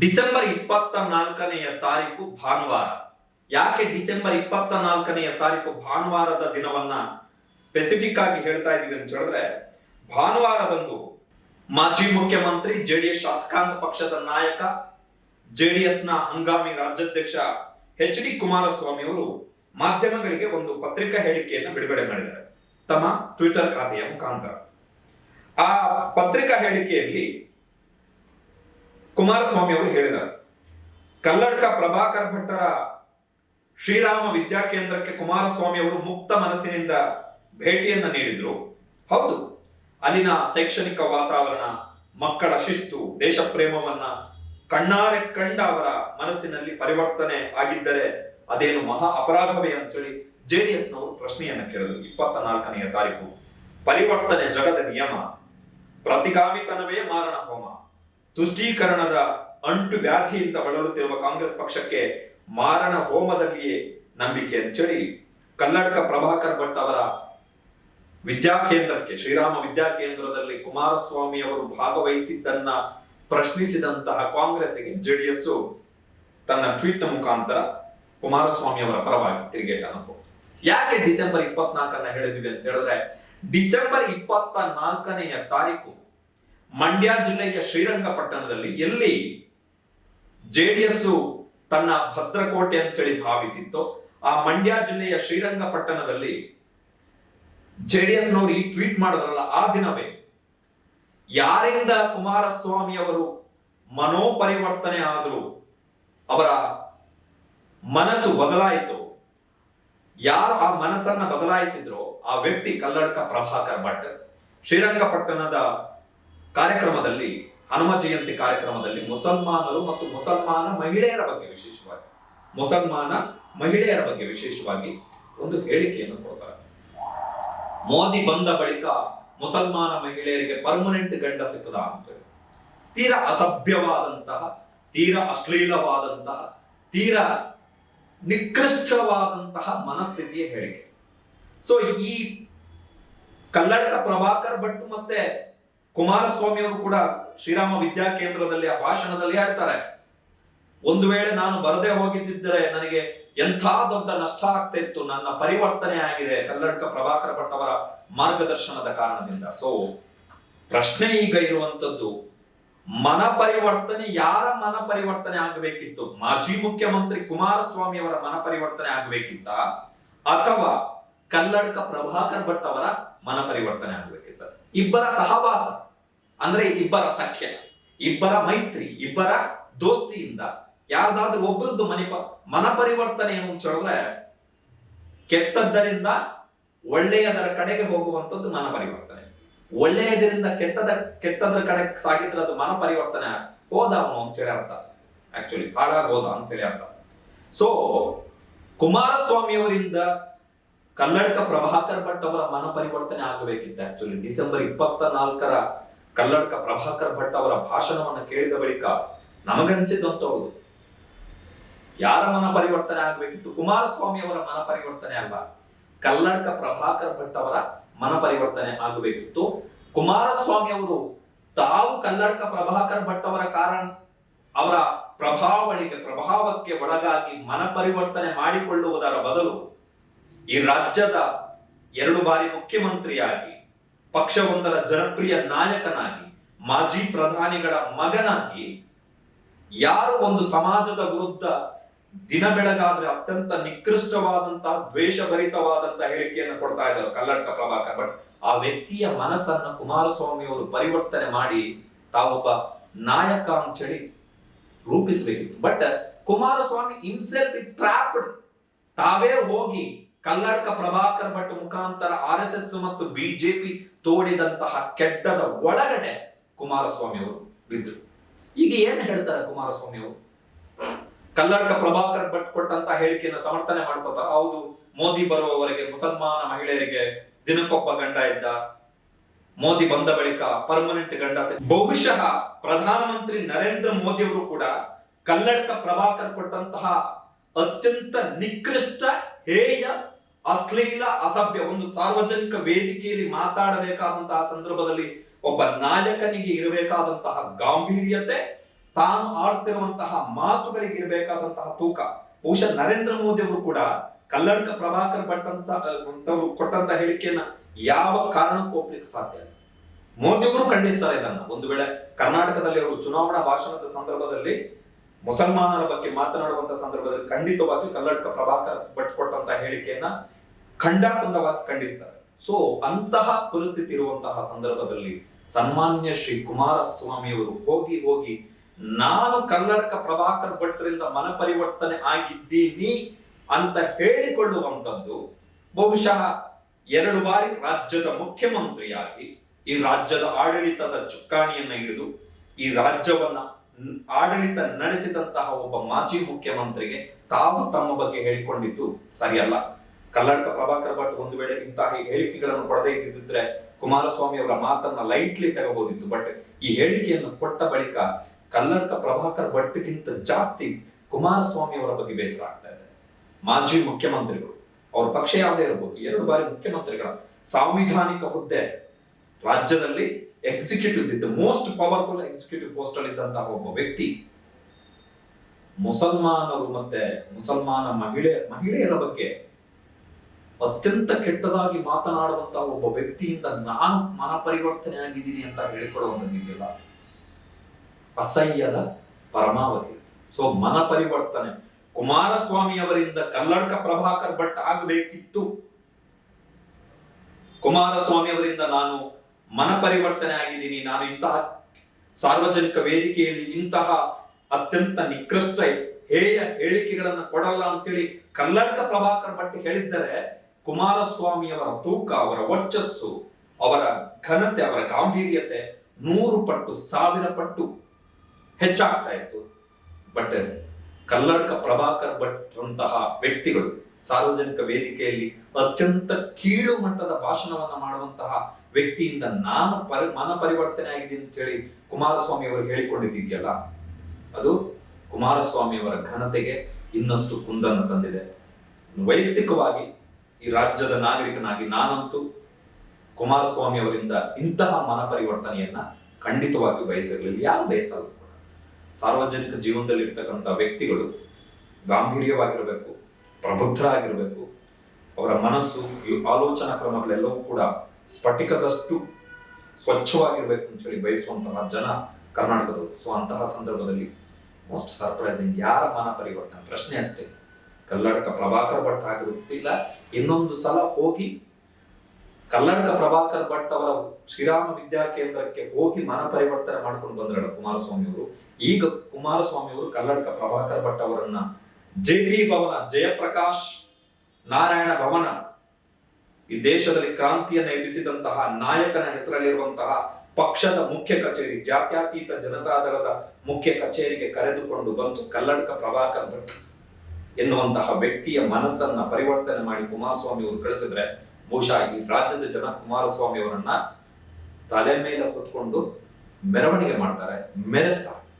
December ಇಪ್ಪತ್ತ ನಾಲ್ಕನೆಯ ತಾರೀಕು ಭಾನುವಾರ. ಯಾಕೆ ಡಿಸೆಂಬರ್ ಇಪ್ಪತ್ತ ನಾಲ್ಕನೆಯ ತಾರೀಕು ಭಾನುವಾರದ ದಿನವನ್ನ ಸ್ಪೆಸಿಫಿಕ್ ಆಗಿ ಹೇಳ್ತಾ ಇದೀವಿ ಅಂತ ಹೇಳಿದ್ರೆ, ಭಾನುವಾರದಂದು ಮಾಜಿ ಮುಖ್ಯಮಂತ್ರಿ ಜೆಡಿಎಸ್ ಶಾಸಕಾಂಗ ಪಕ್ಷದ ನಾಯಕ ಜೆಡಿಎಸ್ನ ಹಂಗಾಮಿ ರಾಜ್ಯಾಧ್ಯಕ್ಷ ಎಚ್ ಡಿ ಕುಮಾರಸ್ವಾಮಿ ಅವರು ಮಾಧ್ಯಮಗಳಿಗೆ ಒಂದು ಪತ್ರಿಕಾ ಹೇಳಿಕೆಯನ್ನು ಬಿಡುಗಡೆ ಮಾಡಿದ್ದಾರೆ. ತಮ್ಮ ಟ್ವಿಟರ್ ಖಾತೆಯ ಮುಖಾಂತರ. ಆ ಪತ್ರಿಕಾ ಹೇಳಿಕೆಯಲ್ಲಿ ಕುಮಾರಸ್ವಾಮಿ ಅವರು ಹೇಳಿದರು ಕಲ್ಲಡ್ಕ ಪ್ರಭಾಕರ್ ಭಟ್ಟರ ಶ್ರೀರಾಮ ವಿದ್ಯಾಕೇಂದ್ರಕ್ಕೆ ಕುಮಾರಸ್ವಾಮಿ ಅವರು ಮುಕ್ತ ಮನಸ್ಸಿನಿಂದ ಭೇಟಿಯನ್ನ ನೀಡಿದ್ರು. ಹೌದು, ಅಲ್ಲಿನ ಶೈಕ್ಷಣಿಕ ವಾತಾವರಣ, ಮಕ್ಕಳ ಶಿಸ್ತು ದೇಶ ಪ್ರೇಮವನ್ನ ಕಣ್ಣಾರೆ ಕಂಡ ಅವರ ಮನಸ್ಸಿನಲ್ಲಿ ಪರಿವರ್ತನೆ ಆಗಿದ್ದರೆ ಅದೇನು ಮಹಾ ಅಪರಾಧವೇ ಅಂತೇಳಿ ಜೆಡಿಎಸ್ ನವರು ಪ್ರಶ್ನೆಯನ್ನ ಕೇಳಿದ್ರು ಇಪ್ಪತ್ತ ನಾಲ್ಕನೆಯ ತಾರೀಕು. ಪರಿವರ್ತನೆ ಜಗದ ನಿಯಮ, ಪ್ರತಿಗಾಮಿತನವೇ ಮಾರಣ ಹೋಮ. ತುಷ್ಟೀಕರಣದ ಅಂಟು ವ್ಯಾಧಿಯಿಂದ ಬಳಲುತ್ತಿರುವ ಕಾಂಗ್ರೆಸ್ ಪಕ್ಷಕ್ಕೆ ಮಾರಣ ಹೋಮದಲ್ಲಿಯೇ ನಂಬಿಕೆ ಅಂಚಳಿ ಕಲ್ಲಡ್ಕ ಪ್ರಭಾಕರ್ ಭಟ್ ಅವರ ವಿದ್ಯಾಕೇಂದ್ರಕ್ಕೆ ಶ್ರೀರಾಮ ವಿದ್ಯಾಕೇಂದ್ರದಲ್ಲಿ ಕುಮಾರಸ್ವಾಮಿ ಅವರು ಭಾಗವಹಿಸಿದ್ದನ್ನ ಪ್ರಶ್ನಿಸಿದಂತಹ ಕಾಂಗ್ರೆಸ್ಗೆ ಜೆಡಿಎಸ್ ತನ್ನ ಟ್ವೀಟ್ ಮುಖಾಂತರ ಕುಮಾರಸ್ವಾಮಿ ಅವರ ಪರವಾಗಿ ತಿರುಗೇಟನ್ನು ಯಾಕೆ ಡಿಸೆಂಬರ್ ಇಪ್ಪತ್ನಾಲ್ಕನ್ನ ಹೇಳಿದ್ವಿ ಅಂತ ಹೇಳಿದ್ರೆ, ಡಿಸೆಂಬರ್ ಇಪ್ಪತ್ತ ನಾಲ್ಕನೆಯ ತಾರೀಕು ಮಂಡ್ಯ ಜಿಲ್ಲೆಯ ಶ್ರೀರಂಗಪಟ್ಟಣದಲ್ಲಿ ಎಲ್ಲಿ ಜೆಡಿಎಸ್ ತನ್ನ ಭದ್ರಕೋಟೆ ಅಂತೇಳಿ ಭಾವಿಸಿತ್ತು, ಆ ಮಂಡ್ಯ ಜಿಲ್ಲೆಯ ಶ್ರೀರಂಗಪಟ್ಟಣದಲ್ಲಿ ಜೆಡಿಎಸ್ ನವರು ಈ ಟ್ವೀಟ್ ಮಾಡಿದ್ರಲ್ಲ, ಆ ದಿನವೇ, ಯಾರಿಂದ ಕುಮಾರಸ್ವಾಮಿ ಅವರು ಮನೋಪರಿವರ್ತನೆ ಆದರೂ ಅವರ ಮನಸ್ಸು ಬದಲಾಯಿತು, ಯಾರು ಆ ಮನಸ್ಸನ್ನ ಬದಲಾಯಿಸಿದ್ರು, ಆ ವ್ಯಕ್ತಿ ಕಲ್ಲಡ್ಕ ಪ್ರಭಾಕರ್ ಭಟ್, ಶ್ರೀರಂಗಪಟ್ಟಣದ ಕಾರ್ಯಕ್ರಮದಲ್ಲಿ, ಹನುಮ ಜಯಂತಿ ಕಾರ್ಯಕ್ರಮದಲ್ಲಿ ಮುಸಲ್ಮಾನರು ಮತ್ತು ಮುಸಲ್ಮಾನ ಮಹಿಳೆಯರ ಬಗ್ಗೆ ವಿಶೇಷವಾಗಿ, ಮುಸಲ್ಮಾನ ಮಹಿಳೆಯರ ಬಗ್ಗೆ ವಿಶೇಷವಾಗಿ ಒಂದು ಹೇಳಿಕೆಯನ್ನು ಕೊಡ್ತಾರೆ. ಮೋದಿ ಬಂದ ಬಳಿಕ ಮುಸಲ್ಮಾನ ಮಹಿಳೆಯರಿಗೆ ಪರ್ಮನೆಂಟ್ ಗಂಡ ಸಿಕ್ಕದ ಅಂತೇಳಿ ತೀರಾ ಅಸಭ್ಯವಾದಂತಹ, ತೀರಾ ಅಶ್ಲೀಲವಾದಂತಹ, ತೀರಾ ನಿಕೃಷ್ಟವಾದಂತಹ ಮನಸ್ಥಿತಿಯ ಹೇಳಿಕೆ. ಸೊ ಈ ಕಲ್ಲಡಕ ಪ್ರಭಾಕರ್ ಭಟ್ ಮತ್ತೆ ಕುಮಾರಸ್ವಾಮಿ ಅವರು ಕೂಡ ಶ್ರೀರಾಮ ವಿದ್ಯಾ ಕೇಂದ್ರದಲ್ಲಿ ಆ ಭಾಷಣದಲ್ಲಿ ಹೇಳ್ತಾರೆ. ಒಂದು ವೇಳೆ ನಾನು ಬರದೇ ಹೋಗಿದ್ದಿದ್ದರೆ ನನಗೆ ಎಂಥ ದೊಡ್ಡ ನಷ್ಟ ಆಗ್ತಾ ಇತ್ತು, ನನ್ನ ಪರಿವರ್ತನೆ ಆಗಿದೆ ಕಲ್ಲಡ್ಕ ಪ್ರಭಾಕರ ಭಟ್ಟವರ ಮಾರ್ಗದರ್ಶನದ ಕಾರಣದಿಂದ. ಸೊ ಪ್ರಶ್ನೆ ಈಗ ಇರುವಂತದ್ದು ಮನ ಪರಿವರ್ತನೆ, ಯಾರ ಮನ ಪರಿವರ್ತನೆ ಆಗಬೇಕಿತ್ತು? ಮಾಜಿ ಮುಖ್ಯಮಂತ್ರಿ ಕುಮಾರಸ್ವಾಮಿ ಅವರ ಮನ ಪರಿವರ್ತನೆ ಆಗಬೇಕಿತ್ತ? ಅಥವಾ ಕಲ್ಲಡ್ಕ ಪ್ರಭಾಕರ್ ಭಟ್ ಅವರ ಮನ ಪರಿವರ್ತನೆ ಆಗಬೇಕಿತ್ತ. ಇಬ್ಬರ ಸಹವಾಸ, ಅಂದ್ರೆ ಇಬ್ಬರ ಸಖ್ಯ, ಇಬ್ಬರ ಮೈತ್ರಿ, ಇಬ್ಬರ ದೋಸ್ತಿಯಿಂದ ಯಾರ್ದಾದ್ರೂ ಒಬ್ಬರದ್ದು ಮನಿಪ, ಮನ ಪರಿವರ್ತನೆ ಏನು ಅಂತ ಕೆಟ್ಟದ್ದರಿಂದ ಒಳ್ಳೆಯದರ ಕಡೆಗೆ ಹೋಗುವಂಥದ್ದು ಮನ ಪರಿವರ್ತನೆ. ಒಳ್ಳೆಯದರಿಂದ ಕೆಟ್ಟದ, ಕೆಟ್ಟದರ ಕಡೆ ಸಾಗಿದ್ರೆ ಅದು ಮನ ಪರಿವರ್ತನೆ ಹೋದ ಅವನು ಅಂತೇಳಿ ಅರ್ಥ. ಆಕ್ಚುಲಿ ಹಾಳಾಗಿ ಹೋದ ಅಂತೇಳಿ ಅರ್ಥ. ಸೊ ಕುಮಾರಸ್ವಾಮಿ ಕಲ್ಲಡ್ಕ ಪ್ರಭಾಕರ್ ಭಟ್ ಅವರ ಮನ ಪರಿವರ್ತನೆ ಆಗಬೇಕಿತ್ತು ಆಕ್ಚುಲಿ ಡಿಸೆಂಬರ್ ಇಪ್ಪತ್ತ ನಾಲ್ಕರ ಕನ್ನಡಕ ಪ್ರಭಾಕರ್ ಭಟ್ ಅವರ ಭಾಷಣವನ್ನು ಕೇಳಿದ ಬಳಿಕ ನಮಗನ್ಸಿದಂತ ಹೌದು ಯಾರ ಮನ ಪರಿವರ್ತನೆ ಆಗಬೇಕಿತ್ತು? ಕುಮಾರಸ್ವಾಮಿ ಅವರ ಮನ ಪರಿವರ್ತನೆ ಅಲ್ಲ. ಕಲ್ಲಡ್ಕ ಪ್ರಭಾಕರ್ ಭಟ್ ಅವರ ಮನ ಪರಿವರ್ತನೆ ಆಗಬೇಕಿತ್ತು. ಕುಮಾರಸ್ವಾಮಿ ಅವರು ತಾವು ಕಲ್ಲಡ್ಕ ಪ್ರಭಾಕರ್ ಭಟ್ ಅವರ ಕಾರಣ, ಅವರ ಪ್ರಭಾವಳಿಗೆ, ಪ್ರಭಾವಕ್ಕೆ ಒಳಗಾಗಿ ಮನ ಪರಿವರ್ತನೆ ಮಾಡಿಕೊಳ್ಳುವುದರ ಬದಲು ಈ ರಾಜ್ಯದ ಎರಡು ಬಾರಿ ಮುಖ್ಯಮಂತ್ರಿಯಾಗಿ, ಪಕ್ಷವೊಂದರ ಜನಪ್ರಿಯ ನಾಯಕನಾಗಿ, ಮಾಜಿ ಪ್ರಧಾನಿಗಳ ಮಗನಾಗಿ, ಯಾರು ಒಂದು ಸಮಾಜದ ವಿರುದ್ಧ ದಿನ ಬೆಳಗಾದ್ರೆ ಅತ್ಯಂತ ನಿಕೃಷ್ಟವಾದಂತಹ ದ್ವೇಷಭರಿತವಾದಂತಹ ಹೇಳಿಕೆಯನ್ನು ಕೊಡ್ತಾ ಇದ್ದಾರೆ ಕಲ್ಲಡ್ಕ ಪ್ರಭಾಕರ್. ಬಟ್ ಆ ವ್ಯಕ್ತಿಯ ಮನಸ್ಸನ್ನ ಕುಮಾರಸ್ವಾಮಿ ಅವರು ಪರಿವರ್ತನೆ ಮಾಡಿ ತಾವೊಬ್ಬ ನಾಯಕ ಅಂತ ರೂಪಿಸಬೇಕಿತ್ತು. But Kumaraswamy in self trapped ತಾವೇ ಹೋಗಿ ಕಲ್ಲಡ್ಕ ಪ್ರಭಾಕರ್ ಭಟ್ ಮುಖಾಂತರ ಆರ್ ಎಸ್ ಎಸ್ ಮತ್ತು ಬಿಜೆಪಿ ತೋಡಿದಂತಹ ಕೆಟ್ಟದ ಒಳಗಡೆ ಕುಮಾರಸ್ವಾಮಿ ಅವರು ಬಿದ್ದರು ಈಗ ಏನ್ ಹೇಳ್ತಾರೆ ಕುಮಾರಸ್ವಾಮಿ ಅವರು? ಕಲ್ಲಡ್ಕ ಪ್ರಭಾಕರ್ ಭಟ್ ಕೊಟ್ಟಂತ ಹೇಳಿಕೆಯನ್ನು ಸಮರ್ಥನೆ ಮಾಡ್ಕೋತಾರ ಹೌದು, ಮೋದಿ ಬರುವವರೆಗೆ ಮುಸಲ್ಮಾನ ಮಹಿಳೆಯರಿಗೆ ದಿನಕ್ಕೊಬ್ಬ ಗಂಡ ಇದ್ದ. ಮೋದಿ ಬಂದ ಬಳಿಕ ಪರ್ಮನೆಂಟ್ ಗಂಡ ಬಹುಶಃ ಪ್ರಧಾನಮಂತ್ರಿ ನರೇಂದ್ರ ಮೋದಿ ಅವರು ಕೂಡ ಕಲ್ಲಡ್ಕ ಪ್ರಭಾಕರ್ ಕೊಟ್ಟಂತಹ ಅತ್ಯಂತ ನಿಕೃಷ್ಟ, ಹೇಯ ಅಶ್ಲೀಲ, ಅಸಭ್ಯ ಒಂದು ಸಾರ್ವಜನಿಕ ವೇದಿಕೆಯಲ್ಲಿ ಮಾತಾಡಬೇಕಾದಂತಹ ಸಂದರ್ಭದಲ್ಲಿ ಒಬ್ಬ ನಾಯಕನಿಗೆ ಇರಬೇಕಾದಂತಹ ಗಾಂಭೀರ್ಯತೆ, ತಾನು ಆಡ್ತಿರುವಂತಹ ಮಾತುಗಳಿಗೆ ಇರಬೇಕಾದಂತಹ ತೂಕ. ಬಹುಶಃ ನರೇಂದ್ರ ಮೋದಿ ಅವರು ಕೂಡ ಕಲ್ಲಡ್ಕ ಪ್ರಭಾಕರ್ ಭಟ್ ಅಂತ ಕೊಟ್ಟಂತ ಹೇಳಿಕೆಯನ್ನ ಯಾವ ಕಾರಣಕ್ಕೂ ಒಪ್ಲಿಕ್ಕೆ ಸಾಧ್ಯ ಇಲ್ಲ. ಮೋದಿ ಅವರು ಖಂಡಿಸ್ತಾರೆ ಇದನ್ನ. ಒಂದು ವೇಳೆ ಕರ್ನಾಟಕದಲ್ಲಿ ಅವರು ಚುನಾವಣಾ ಭಾಷಣದ ಸಂದರ್ಭದಲ್ಲಿ ಮುಸಲ್ಮಾನರ ಬಗ್ಗೆ ಮಾತನಾಡುವಂತ ಸಂದರ್ಭದಲ್ಲಿ ಖಂಡಿತವಾಗಿ ಕಲ್ಲಡ್ಕ ಪ್ರಭಾಕರ್ ಭಟ್ ಕೊಟ್ಟಂತ ಹೇಳಿಕೆಯನ್ನ ಖಂಡಾಖಂಡವಾಗಿ ಖಂಡಿಸ್ತಾರೆ. ಸೊ ಅಂತಹ ಪರಿಸ್ಥಿತಿ ಇರುವಂತಹ ಸಂದರ್ಭದಲ್ಲಿ ಸನ್ಮಾನ್ಯ ಶ್ರೀ ಕುಮಾರಸ್ವಾಮಿಯವರು ಹೋಗಿ ಹೋಗಿ, ನಾನು ಕನ್ನಡಕ ಪ್ರಭಾಕರ್ ಭಟ್ರಿಂದ ಮನ ಪರಿವರ್ತನೆ ಆಗಿದ್ದೀನಿ ಅಂತ ಹೇಳಿಕೊಳ್ಳುವಂತದ್ದು ಬಹುಶಃ ಎರಡು ಬಾರಿ ರಾಜ್ಯದ ಮುಖ್ಯಮಂತ್ರಿಯಾಗಿ, ಈ ರಾಜ್ಯದ ಆಡಳಿತದ ಚುಕ್ಕಾಣಿಯನ್ನ ಹಿಡಿದು, ಈ ರಾಜ್ಯವನ್ನ ಆಡಳಿತ ನಡೆಸಿದಂತಹ ಒಬ್ಬ ಮಾಜಿ ಮುಖ್ಯಮಂತ್ರಿಗೆ ತಾವು ತಮ್ಮ ಬಗ್ಗೆ ಹೇಳಿಕೊಂಡಿದ್ದು ಸರಿಯಲ್ಲ. ಕಲ್ಲಡ್ಕ ಪ್ರಭಾಕರ್ ಭಟ್ ಒಂದು ವೇಳೆ ಇಂತಹ ಹೇಳಿಕೆಗಳನ್ನು ಕೊಡದೇ ಇದ್ದಿದ್ರೆ ಕುಮಾರಸ್ವಾಮಿ ಅವರ ಮಾತನ್ನ ಲೈಟ್ಲಿ ತಗೋಬಹುದಿತ್ತು ಬಟ್ ಈ ಹೇಳಿಕೆಯನ್ನು ಕೊಟ್ಟ ಬಳಿಕ ಕಲ್ಲಡ್ಕ ಪ್ರಭಾಕರ್ ಭಟ್ಗಿಂತ ಜಾಸ್ತಿ ಕುಮಾರಸ್ವಾಮಿ ಅವರ ಬಗ್ಗೆ ಬೇಸರ ಆಗ್ತಾ ಇದೆ. ಮಾಜಿ ಮುಖ್ಯಮಂತ್ರಿಗಳು, ಅವ್ರ ಪಕ್ಷ ಯಾವುದೇ ಇರಬಹುದು ಎರಡು ಬಾರಿ ಮುಖ್ಯಮಂತ್ರಿಗಳ ಸಾಂವಿಧಾನಿಕ ಹುದ್ದೆ ರಾಜ್ಯದಲ್ಲಿ ಎಕ್ಸಿಕ್ಯೂಟಿವ್ ಇದ್ದ ಮೋಸ್ಟ್ ಪವರ್ಫುಲ್ ಎಕ್ಸಿಕ್ಯೂಟಿವ್ ಪೋಸ್ಟ್ ಅಲ್ಲಿ ಇದ್ದಂತಹ ಒಬ್ಬ ವ್ಯಕ್ತಿ ಮುಸಲ್ಮಾನರು ಮತ್ತೆ ಮುಸಲ್ಮಾನ ಮಹಿಳೆ, ಮಹಿಳೆಯರ ಬಗ್ಗೆ ಅತ್ಯಂತ ಕೆಟ್ಟದಾಗಿ ಮಾತನಾಡುವಂತಹ ಒಬ್ಬ ವ್ಯಕ್ತಿಯಿಂದ ನಾನು ಮನ ಪರಿವರ್ತನೆ ಆಗಿದ್ದೀನಿ ಅಂತ ಹೇಳಿಕೊಡುವಂಥದ್ದಿದೆಯಲ್ಲ ಅಸಹ್ಯದ ಪರಮಾವಧಿ. ಸೊ ಮನ ಪರಿವರ್ತನೆ ಕುಮಾರಸ್ವಾಮಿ ಅವರಿಂದ ಕಲ್ಲಡ್ಕ ಪ್ರಭಾಕರ್ ಭಟ್ ಆಗಬೇಕಿತ್ತು. ಕುಮಾರಸ್ವಾಮಿ ಅವರಿಂದ ನಾನು ಮನ ಪರಿವರ್ತನೆ ಆಗಿದ್ದೀನಿ. ನಾನು ಇಂತಹ ಸಾರ್ವಜನಿಕ ವೇದಿಕೆಯಲ್ಲಿ ಇಂತಹ ಅತ್ಯಂತ ನಿಕೃಷ್ಟ ಹೇಯ ಹೇಳಿಕೆಗಳನ್ನ ಕೊಡಲ್ಲ ಅಂತೇಳಿ ಕಲ್ಲಡ್ಕ ಪ್ರಭಾಕರ್ ಭಟ್ ಹೇಳಿದ್ದರೆ ಕುಮಾರಸ್ವಾಮಿ ಅವರ ತೂಕ, ಅವರ ವರ್ಚಸ್ಸು, ಅವರ ಘನತೆ, ಅವರ ಗಾಂಭೀರ್ಯತೆ ನೂರು ಪಟ್ಟು, ಸಾವಿರ ಪಟ್ಟು ಹೆಚ್ಚಾಗ್ತಾ ಇತ್ತು. ಬಟ್ ಕಲ್ಲಡ್ಕ ಪ್ರಭಾಕರ್ ಭಟ್ ಅಂತಹ ವ್ಯಕ್ತಿಗಳು ಸಾರ್ವಜನಿಕ ವೇದಿಕೆಯಲ್ಲಿ ಅತ್ಯಂತ ಕೀಳು ಮಟ್ಟದ ಭಾಷಣವನ್ನ ಮಾಡುವಂತಹ ವ್ಯಕ್ತಿಯಿಂದ ನಾನು ಪರಿ, ಮನ ಪರಿವರ್ತನೆ ಆಗಿದೆ ಅಂತ ಹೇಳಿ ಕುಮಾರಸ್ವಾಮಿ ಅವರು ಹೇಳಿಕೊಂಡಿದ್ದಿದೆಯಲ್ಲ, ಅದು ಕುಮಾರಸ್ವಾಮಿ ಅವರ ಘನತೆಗೆ ಇನ್ನಷ್ಟು ಕುಂದನ್ನು ತಂದಿದೆ. ವೈಯಕ್ತಿಕವಾಗಿ ಈ ರಾಜ್ಯದ ನಾಗರಿಕನಾಗಿ ನಾನಂತೂ ಕುಮಾರಸ್ವಾಮಿ ಅವರಿಂದ ಇಂತಹ ಮನ ಪರಿವರ್ತನೆಯನ್ನ ಖಂಡಿತವಾಗಿ ಬಯಸಿರಲಿಲ್ಲ. ಯಾರು ಬಯಸಲ್ಲ ಸಾರ್ವಜನಿಕ ಜೀವನದಲ್ಲಿ ಇರ್ತಕ್ಕಂಥ ವ್ಯಕ್ತಿಗಳು ಗಾಂಭೀರ್ಯವಾಗಿರಬೇಕು, ಪ್ರಬುದ್ಧರಾಗಿರಬೇಕು, ಅವರ ಮನಸ್ಸು ಆಲೋಚನಾ ಕ್ರಮಗಳೆಲ್ಲವೂ ಕೂಡ ಸ್ಫಟಿಕದಷ್ಟು ಸ್ವಚ್ಛವಾಗಿರಬೇಕು ಅಂತ ಹೇಳಿ ಬಯಸುವಂತಹ ಜನ ಕರ್ನಾಟಕದವರು. ಸೊ ಅಂತಹ ಸಂದರ್ಭದಲ್ಲಿ ಮೋಸ್ಟ್ ಸರ್ಪ್ರೈಸಿಂಗ್ ಯಾರ ಮನ ಪರಿವರ್ತನೆ ಪ್ರಶ್ನೆ ಅಷ್ಟೇ. ಕಲ್ಲಡ್ಕ ಪ್ರಭಾಕರ್ ಭಟ್ ಆಗಿರುತ್ತಿಲ್ಲ. ಇನ್ನೊಂದು ಸಲ ಹೋಗಿ ಕಲ್ಲಡಕ ಪ್ರಭಾಕರ್ ಭಟ್ ಅವರ ಶ್ರೀರಾಮ ವಿದ್ಯಾ ಕೇಂದ್ರಕ್ಕೆ ಹೋಗಿ ಮನ ಪರಿವರ್ತನೆ ಮಾಡ್ಕೊಂಡು ಬಂದ್ರಲ್ಲ ಕುಮಾರಸ್ವಾಮಿ ಅವರು. ಈಗ ಕುಮಾರಸ್ವಾಮಿ ಅವರು ಕಲ್ಲಡಕ ಪ್ರಭಾಕರ್ ಭಟ್ ಅವರನ್ನ ಜೆ ಟಿ ಭವನ, ಜಯಪ್ರಕಾಶ್ ನಾರಾಯಣ ಭವನ, ಈ ದೇಶದಲ್ಲಿ ಕ್ರಾಂತಿಯನ್ನು ಎಬ್ಬಿಸಿದಂತಹ ನಾಯಕನ ಹೆಸರಲ್ಲಿರುವಂತಹ ಪಕ್ಷದ ಮುಖ್ಯ ಕಚೇರಿ, ಜಾತ್ಯತೀತ ಜನತಾದಳದ ಮುಖ್ಯ ಕಚೇರಿಗೆ ಕರೆದುಕೊಂಡು ಬಂದು ಕಲ್ಲಡ್ಕ ಪ್ರಭಾಕರ್ ಭಟ್ ಎನ್ನುವಂತಹ ವ್ಯಕ್ತಿಯ ಮನಸ್ಸನ್ನ ಪರಿವರ್ತನೆ ಮಾಡಿ ಕುಮಾರಸ್ವಾಮಿ ಅವರು ಕಳಿಸಿದ್ರೆ, ಬಹುಶಃ ಈ ರಾಜ್ಯದ ಜನ ಕುಮಾರಸ್ವಾಮಿ ಅವರನ್ನ ತಲೆ ಮೇಲೆ ಹೊತ್ಕೊಂಡು ಮೆರವಣಿಗೆ ಮಾಡ್ತಾರೆ, ಮೆರೆಸ್ತಾರೆ.